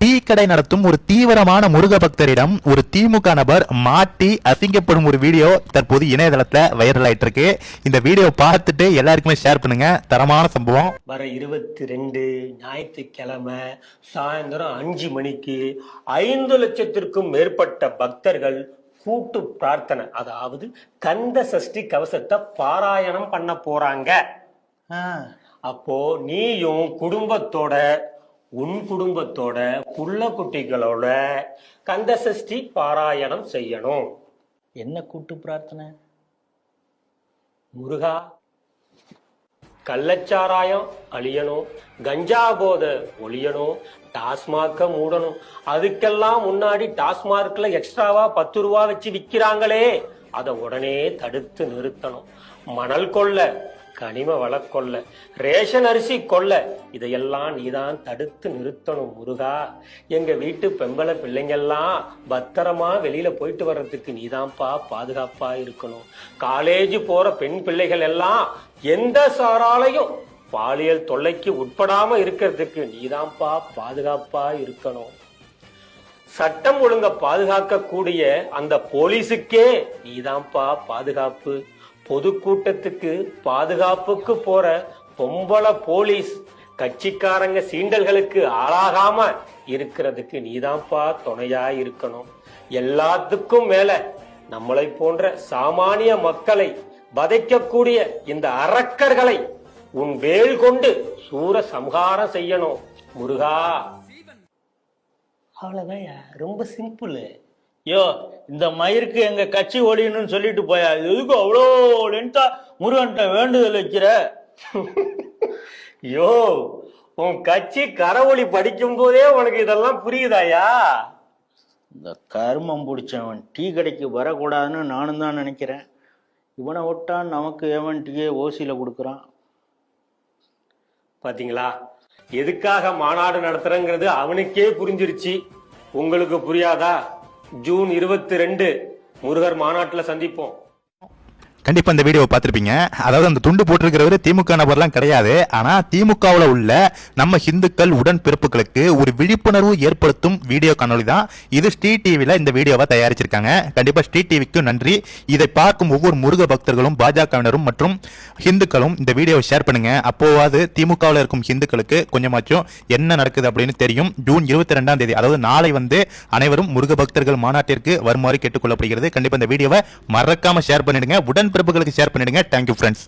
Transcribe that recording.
Tea கடை நடத்தும் ஒரு தீவிரமான முருக பக்தரிடம் ஒரு திமுக நபர் மாட்டி அசிங்கப்படும் ஒரு வீடியோ தற்போது இணையதளத்துல வைரல் ஆயிட்டு இருக்கு இந்த வீடியோ பார்த்துட்டு எல்லாருக்குமே ஷேர் பண்ணுங்க. தரமான சம்பவம். வர இருபத்தி ரெண்டு ஞாயிற்றுக்கிழமை சாயந்தரம் அஞ்சு மணிக்கு ஐந்து லட்சத்திற்கும் மேற்பட்ட பக்தர்கள் கூட்டு பிரார்த்தனை அதாவது கந்த சஷ்டி கவசத்தை பாராயணம் பண்ண போறாங்க. அப்போ நீயும் குடும்பத்தோட உன் குடும்பத்தோட புள்ள குட்டிகளோட கந்த சஷ்டி பாராயணம் செய்யணும். என்ன கூட்டு பிரார்த்தனை? முருகா கள்ளச்சாராயம் அழியணும் கஞ்சா போதை ஒழியணும் டாஸ்மாக்க மூடணும். அதுக்கெல்லாம் முன்னாடி டாஸ்மார்க்ல எக்ஸ்ட்ராவா பத்து ரூபா வச்சு விக்கிறாங்களே. அதை உடனே தடுத்து நிறுத்தணும். மணல் கொள்ள கனிம வள ரேஷன் அரிசி கொள்ள இதையெல்லாம் நீதான் தடுத்து நிறுத்தணும் முருகா. எங்க வீட்டு பெம்பளை பிள்ளைங்கெல்லாம் பத்திரமா வெளியில போயிட்டு வர்றதுக்கு நீதான்ப்பா பாதுகாப்பா இருக்கணும். காலேஜ் போற பெண் பிள்ளைகள் எல்லாம் எந்த சாராலையும் பாலியல் தொல்லைக்கு உட்படாம இருக்கிறதுக்கு நீதான்ப்பா பாதுகாப்பா இருக்கணும். சட்டம் ஒழுங்க பாதுகாக்கக்கூடிய அந்த போலீஸுக்கே நீதான்ப்பா பாதுகாப்பு. பொதுக்கூட்டத்துக்கு பாதுகாப்புக்கு போற பொம்பளை போலீஸ் கட்சிக்காரங்க சீண்டல்களுக்கு ஆளாகாம இருக்கிறதுக்கு நீதான்ப்பா துணையா இருக்கணும். எல்லாத்துக்கும் மேல நம்மளை போன்ற சாமானிய மக்களை வதைக்கக்கூடிய இந்த அரக்கர்களை உன் வேல் கொண்டு சூர சம்ஹாரம் செய்யணும் முருகா. அவ்வளவுதான் ரொம்ப சிம்பிள் யோ இந்த மயிருக்கு எங்க கட்சி ஒழியணும்னு சொல்லிட்டு போயா? இது எதுக்கு அவ்வளோ லென்த்தா முருகன்ட்ட வேண்டுதல் வைக்கிற? யோ உன் கட்சி கரவொளி படிக்கும் போதே உனக்கு இதெல்லாம் புரியுதாயா? இந்த கருமம் பிடிச்சவன் டீ கடைக்கு வரக்கூடாதுன்னு நானும் தான் நினைக்கிறேன். இவனை விட்டா நமக்கு எவன் டீயே ஓசியில கொடுக்குறான்? பாத்தீங்களா? எதுக்காக மாநாடு நடத்துறேங்கிறது அவனுக்கே புரிஞ்சிருச்சு. உங்களுக்கு புரியாதா? ஜூன் இருபத்தி ரெண்டு முருகர் மாநாட்டில் சந்திப்போம். கண்டிப்பா இந்த வீடியோவை பார்த்துருப்பீங்க. அதாவது அந்த துண்டு போட்டிருக்கிறவர் திமுக நபர்லாம் கிடையாது. ஆனா திமுகவுல உள்ள நம்ம ஹிந்துக்கள் உடன் பிறப்புகளுக்கு ஒரு விழிப்புணர்வு ஏற்படுத்தும் வீடியோ காணொலி தான். இது ஸ்ரீ டிவியில் இந்த வீடியோவை தயாரிச்சிருக்காங்க. கண்டிப்பா ஸ்ரீ டிவிக்கு நன்றி. இதை பார்க்கும் ஒவ்வொரு முருக பக்தர்களும் பாஜகவினரும் மற்றும் ஹிந்துக்களும் இந்த வீடியோவை ஷேர் பண்ணுங்க. அப்போவாது திமுகவில் இருக்கும் ஹிந்துக்களுக்கு கொஞ்சமாச்சும் என்ன நடக்குது அப்படின்னு தெரியும். ஜூன் இருபத்தி ரெண்டாம் தேதி அதாவது நாளை வந்து அனைவரும் முருக பக்தர்கள் மாநாட்டிற்கு வருமாறு கேட்டுக்கொள்ளப்படுகிறது. கண்டிப்பா இந்த வீடியோவை மறக்காம ஷேர் பண்ணிடுங்க. உடன் பிறப்புகளுக்கு ஷேர் பண்ணிடுங்க. Thank you friends